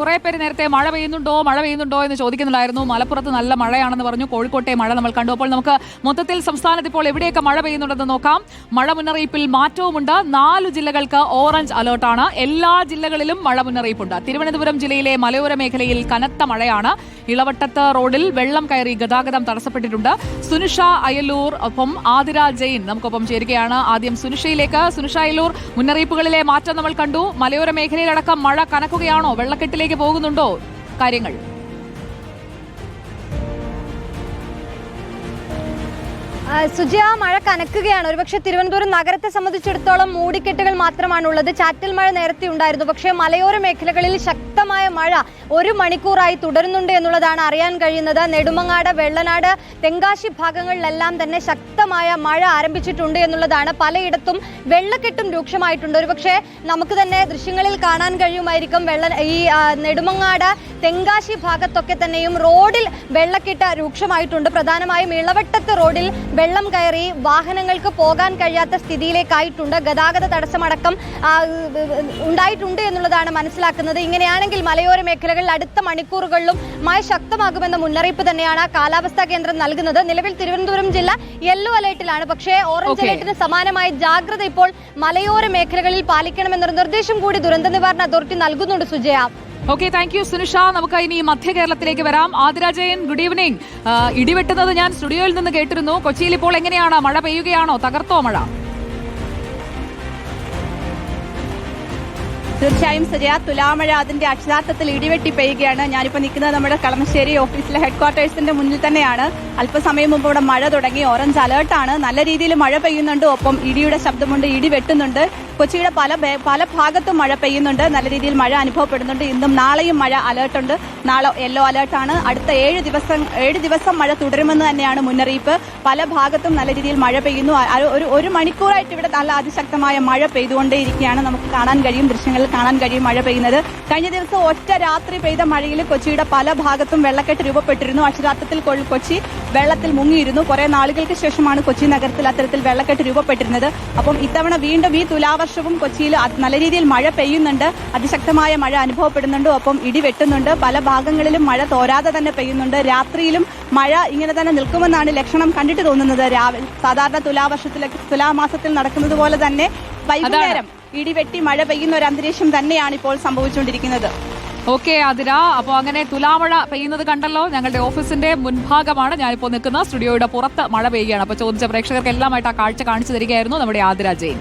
കുറെ പേര് നേരത്തെ മഴ പെയ്യുന്നുണ്ടോ മഴ പെയ്യുന്നുണ്ടോ എന്ന് ചോദിക്കുന്നുണ്ടായിരുന്നു. മലപ്പുറത്ത് നല്ല മഴയാണെന്ന് പറഞ്ഞു. കോഴിക്കോട്ടെ മഴ നമ്മൾ കണ്ടു. അപ്പോൾ നമുക്ക് മൊത്തത്തിൽ സംസ്ഥാനത്ത് ഇപ്പോൾ എവിടെയൊക്കെ മഴ പെയ്യുന്നുണ്ടെന്ന് നോക്കാം. മഴ മുന്നറിയിപ്പിൽ മാറ്റവുമുണ്ട്. നാല് ജില്ലകൾക്ക് ഓറഞ്ച് അലേർട്ടാണ്. എല്ലാ ജില്ലകളിലും മഴ മുന്നറിയിപ്പുണ്ട്. തിരുവനന്തപുരം ജില്ലയിലെ മലയോര മേഖലയിൽ കനത്ത മഴയാണ്. ഇളവട്ടത്ത് റോഡിൽ വെള്ളം കയറി ഗതാഗതം തടസ്സപ്പെട്ടിട്ടുണ്ട്. സുനിഷ അയലൂർ ഒപ്പം ആതിര ജെയിൻ നമുക്കൊപ്പം ചേരുകയാണ്. ആദ്യം സുനിഷയിലേക്ക്. സുനിഷ അയലൂർ മുന്നറിയിപ്പുകളിലെ മാറ്റം നമ്മൾ കണ്ടു. മലയോര മേഖലയിലടക്കം മഴ കനക്കുകയാണോ? വെള്ളക്കെട്ടിലേക്ക് പോകുന്നുണ്ടോ? കാര്യങ്ങൾ. സുജയ മഴ കനക്കുകയാണ്. ഒരുപക്ഷെ തിരുവനന്തപുരം നഗരത്തെ സംബന്ധിച്ചിടത്തോളം മൂടിക്കെട്ടുകൾ മാത്രമാണ് ഉള്ളത് ചാറ്റൽ മഴ നേരത്തെ ഉണ്ടായിരുന്നു. പക്ഷേ മലയോര മേഖലകളിൽ ശക്തമായ മഴ ഒരു മണിക്കൂറായി തുടരുന്നുണ്ട് എന്നുള്ളതാണ് അറിയാൻ കഴിയുന്നത്. നെടുമങ്ങാട് വെള്ളനാട് തെങ്കാശി ഭാഗങ്ങളിലെല്ലാം തന്നെ ശക്തമായ മഴ ആരംഭിച്ചിട്ടുണ്ട് എന്നുള്ളതാണ് പലയിടത്തും വെള്ളക്കെട്ടും രൂക്ഷമായിട്ടുണ്ട്. ഒരുപക്ഷെ നമുക്ക് തന്നെ ദൃശ്യങ്ങളിൽ കാണാൻ കഴിയുമായിരിക്കും വെള്ള ഈ നെടുമങ്ങാട് തെങ്കാശി ഭാഗത്തൊക്കെ തന്നെയും റോഡിൽ വെള്ളക്കെട്ട് രൂക്ഷമായിട്ടുണ്ട്. പ്രധാനമായും ഇളവട്ടത്ത് റോഡിൽ വെള്ളം കയറി വാഹനങ്ങൾക്ക് പോകാൻ കഴിയാത്ത സ്ഥിതിയിലേക്കായിട്ടുണ്ട്. ഗതാഗത തടസ്സമടക്കം ഉണ്ടായിട്ടുണ്ട് എന്നുള്ളതാണ് മനസ്സിലാക്കുന്നത്. ഇങ്ങനെയാണെങ്കിൽ മലയോര മേഖലകളിൽ അടുത്ത മണിക്കൂറുകളിലും മഴ ശക്തമാകുമെന്ന മുന്നറിയിപ്പ് തന്നെയാണ് കാലാവസ്ഥാ കേന്ദ്രം നൽകുന്നത്. നിലവിൽ തിരുവനന്തപുരം ജില്ല യെല്ലോ അലേർട്ടിലാണ്. പക്ഷേ ഓറഞ്ച്. അലേർട്ടിന് സമാനമായ ജാഗ്രത ഇപ്പോൾ മലയോര മേഖലകളിൽ പാലിക്കണമെന്നൊരു നിർദ്ദേശം കൂടി ദുരന്ത നിവാരണ അതോറിറ്റി നൽകുന്നുണ്ട് Sujaya. Okay thank you Sunisha നമുക്ക് ഇനി മധ്യ കേരളത്തിലേക്ക് വരാം. ആദിരാജയൻ ഗുഡ് ഈവനിങ് ഇടിവെട്ടുന്നത് ഞാൻ സ്റ്റുഡിയോയിൽ നിന്ന് കേട്ടിരുന്നു. കൊച്ചിയിൽ ഇപ്പോൾ എങ്ങനെയാണ്? മഴ പെയ്യുകയാണോ? തകർത്തോ മഴ? തീർച്ചയായും സജയ തുലാമഴ അതിന്റെ അക്ഷരാർത്ഥത്തിൽ ഇടിവെട്ടി പെയ്യുകയാണ്. ഞാനിപ്പോൾ നിൽക്കുന്നത് നമ്മുടെ കളമശ്ശേരി ഓഫീസിലെ ഹെഡ് ക്വാർട്ടേഴ്സിന്റെ മുന്നിൽ തന്നെയാണ്. അല്പസമയം മുമ്പ് ഇവിടെ മഴ തുടങ്ങി. ഓറഞ്ച് അലേർട്ടാണ്. നല്ല രീതിയിൽ മഴ പെയ്യുന്നുണ്ട്. ഒപ്പം ഇടിയുടെ ശബ്ദമുണ്ട് ഇടി വെട്ടുന്നുണ്ട് കൊച്ചിയുടെ പല പല ഭാഗത്തും മഴ പെയ്യുന്നുണ്ട്. നല്ല രീതിയിൽ മഴ അനുഭവപ്പെടുന്നുണ്ട്. ഇന്നും നാളെയും മഴ അലേർട്ടുണ്ട് നാളെ യെല്ലോ അലേർട്ടാണ് അടുത്ത ഏഴ് ദിവസം ഏഴ് ദിവസം മഴ തുടരുമെന്ന് തന്നെയാണ് മുന്നറിയിപ്പ്. പല ഭാഗത്തും നല്ല രീതിയിൽ മഴ പെയ്യുന്നു. ഒരു ഒരു മണിക്കൂറായിട്ട് ഇവിടെ നല്ല അതിശക്തമായ മഴ പെയ്തുകൊണ്ടേയിരിക്കുകയാണ്. നമുക്ക് കാണാൻ കഴിയും. ദൃശ്യങ്ങളിൽ കാണാൻ കഴിയും മഴ പെയ്യുന്നത്. കഴിഞ്ഞ ദിവസം ഒറ്റ രാത്രി പെയ്ത മഴയിൽ കൊച്ചിയുടെ പല ഭാഗത്തും വെള്ളക്കെട്ട് രൂപപ്പെട്ടിരുന്നു. അക്ഷരാർത്ഥത്തിൽ കൊച്ചി വെള്ളത്തിൽ മുങ്ങിയിരുന്നു. കുറെ നാളുകൾക്ക് ശേഷമാണ് കൊച്ചി നഗരത്തിൽ അത്തരത്തിൽ വെള്ളക്കെട്ട് രൂപപ്പെട്ടിരുന്നത്. അപ്പം ഇത്തവണ വീണ്ടും ഈ തുലാവർഷവും കൊച്ചിയിൽ നല്ല രീതിയിൽ മഴ പെയ്യുന്നുണ്ട്. അതിശക്തമായ മഴ അനുഭവപ്പെടുന്നുണ്ട്. ഒപ്പം ഇടി വെട്ടുന്നുണ്ട്. പല ഭാഗങ്ങളിലും മഴ തോരാതെ തന്നെ പെയ്യുന്നുണ്ട്. രാത്രിയിലും മഴ ഇങ്ങനെ തന്നെ നിൽക്കുമെന്നാണ് ലക്ഷണം കണ്ടിട്ട് തോന്നുന്നത്. രാവിലെ സാധാരണ തുലാവർഷത്തിലൊക്കെ തുലാമാസത്തിൽ നടക്കുന്നത് പോലെ തന്നെ വൈകുന്നേരം ഇടിവെട്ടി മഴ പെയ്യുന്ന ഒരു അന്തരീക്ഷം തന്നെയാണ് ഇപ്പോൾ സംഭവിച്ചുകൊണ്ടിരിക്കുന്നത്. ഓക്കെ അതിര അപ്പോൾ അങ്ങനെ തുലാമഴ പെയ്യുന്നത് കണ്ടല്ലോ. ഞങ്ങളുടെ ഓഫീസിന്റെ മുൻഭാഗമാണ് ഞാനിപ്പോൾ നിൽക്കുന്ന സ്റ്റുഡിയോയുടെ പുറത്ത് മഴ പെയ്യുകയാണ്. അപ്പോൾ ചോദിച്ച പ്രേക്ഷകർക്ക് എല്ലാമായിട്ട് ആ കാഴ്ച കാണിച്ചു തരികയായിരുന്നു നമ്മുടെ ആതിര ജെയിൻ.